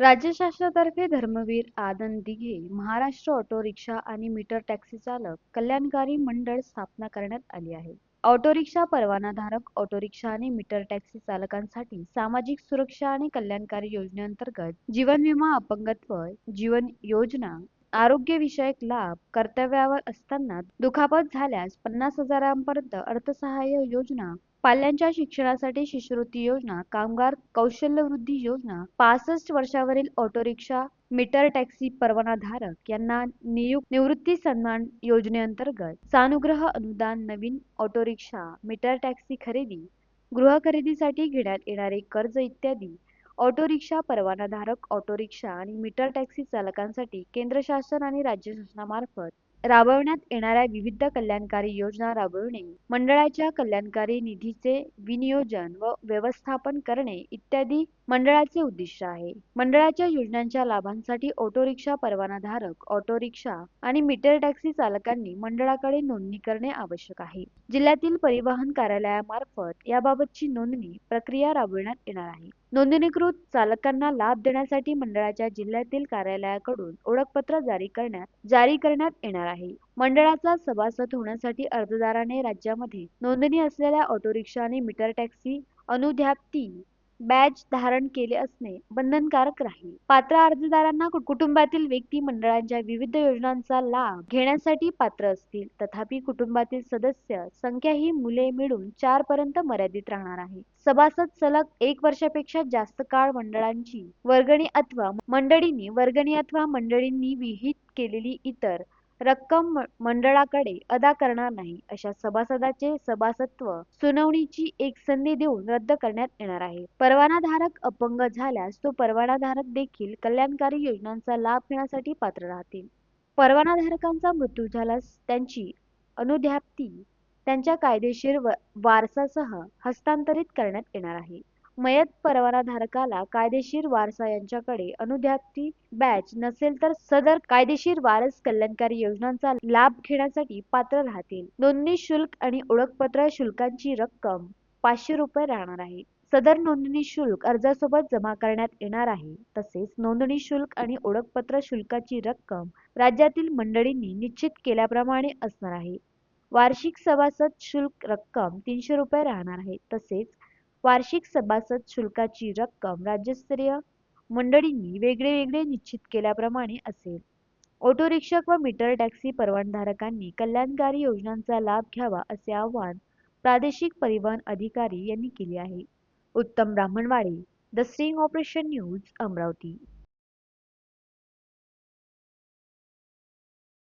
राज्य शासनातर्फे Dharmaveer Anand Dighe Maharashtra auto rickshaw आणि मीटर टॅक्सी चालक कल्याणकारी मंडळ स्थापना करण्यात आली आहे. ऑटो रिक्षा परवानाधारक ऑटो रिक्षा आणि मीटर टॅक्सी चालकांसाठी सामाजिक सुरक्षा आणि कल्याणकारी योजनेअंतर्गत जीवन विमा अपंगत्व जीवन योजना आरोग्यविषयक लाभ कर्तव्यावर असताना दुखापत झाल्यास पन्नास हजारांपर्यंत अर्थसहाय्य योजना पाल्यांच्या शिक्षणासाठी शिष्यवृत्ती योजना कामगार कौशल्यवृद्धी योजना पासष्ट वर्षावरील ऑटो रिक्षा मीटर टॅक्सी परवानाधारक यांना नियुक्त निवृत्ती सन्मान योजनेअंतर्गत सानुग्रह अनुदान नवीन ऑटो रिक्षा मीटर टॅक्सी खरेदी गृह खरेदीसाठी घेण्यात येणारे कर्ज इत्यादी ऑटो रिक्षा परवानाधारक ऑटो रिक्षा आणि मीटर टॅक्सी चालकांसाठी केंद्र शासन आणि राज्य शासनामार्फत राबवण्यात येणाऱ्या विविध कल्याणकारी योजना राबविणे मंडळाच्या कल्याणकारी निधीचे विनियोजन व व्यवस्थापन करणे इत्यादी मंडळाचे उद्दिष्ट आहे. मंडळाच्या योजनांच्या लाभांसाठी ऑटो रिक्षा परवानाधारक ऑटो रिक्षा आणि मीटर टॅक्सी चालकांनी मंडळाकडे नोंदणी करणे आवश्यक आहे. जिल्ह्यातील परिवहन कार्यालयामार्फत याबाबतची नोंदणी प्रक्रिया राबविण्यात येणार आहे. नोंदणीकृत चालकांना लाभ देण्यासाठी मंडळाच्या जिल्ह्यातील कार्यालयाकडून ओळखपत्र जारी करण्यात जारी करण्यात येणार आहे. मंडळाचा सभासद होण्यासाठी अर्जदाराने राज्यामध्ये नोंदणी असलेल्या ऑटो रिक्षा आणि मीटर टॅक्सी अनुज्ञप्ती बॅज धारण केले असणे बंधनकारक राहील. पात्र अर्जदारांना कुटुंबातील व्यक्ती मंडळांच्या विविध योजनांचा लाभ घेण्यासाठी पात्र असतील. तथापि कुटुंबातील सदस्य संख्या ही मुले मिळून चार पर्यंत मर्यादित राहणार आहे. सभासद सलग एक वर्षापेक्षा जास्त काळ मंडळांची वर्गणी अथवा मंडळींनी वर्गणी अथवा मंडळींनी विहित केलेली इतर रक्कम मंडळाकडे अदा करणार नाही अशा सभासदाचे सभासत्व सुनावणीची एक संधी देऊन रद्द करण्यात येणार आहे. परवानाधारक अपंग झाल्यास तो परवानाधारक देखील कल्याणकारी योजनांचा लाभ घेण्यासाठी पात्र राहतील. परवानाधारकांचा मृत्यू झाल्यास त्यांची अनुद्याप्ती त्यांच्या कायदेशीर वारसासह हस्तांतरित करण्यात येणार आहे. मयत परवानाधारकाला कायदेशीर वारसा यांच्याकडे अनुज्ञप्ती बॅच नसेल तर सदर कायदेशीर वारस कल्याणकारी योजनांचा लाभ घेण्यासाठी पात्र राहतील. नोंदणी शुल्क आणि ओळखपत्र शुल्कांची रक्कम पाचशे रुपये राहणार आहे. सदर नोंदणी शुल्क अर्जासोबत जमा करण्यात येणार आहे. तसेच नोंदणी शुल्क आणि ओळखपत्र शुल्काची रक्कम राज्यातील मंडळींनी निश्चित केल्याप्रमाणे असणार आहे. वार्षिक सभासद शुल्क रक्कम तीनशे रुपये राहणार आहे. तसेच वार्षिक सभासद शुल्काची रक्कम राज्यस्तरीय मंडळींनी वेगळे वेगळे निश्चित केल्याप्रमाणे असेल. ऑटो रिक्षा व मीटर टॅक्सी परवानधारकांनी कल्याणकारी योजनांचा लाभ घ्यावा असे आवाहन प्रादेशिक परिवहन अधिकारी यांनी केले आहे. Uttam Brahmanwade the sting operation news Amravati.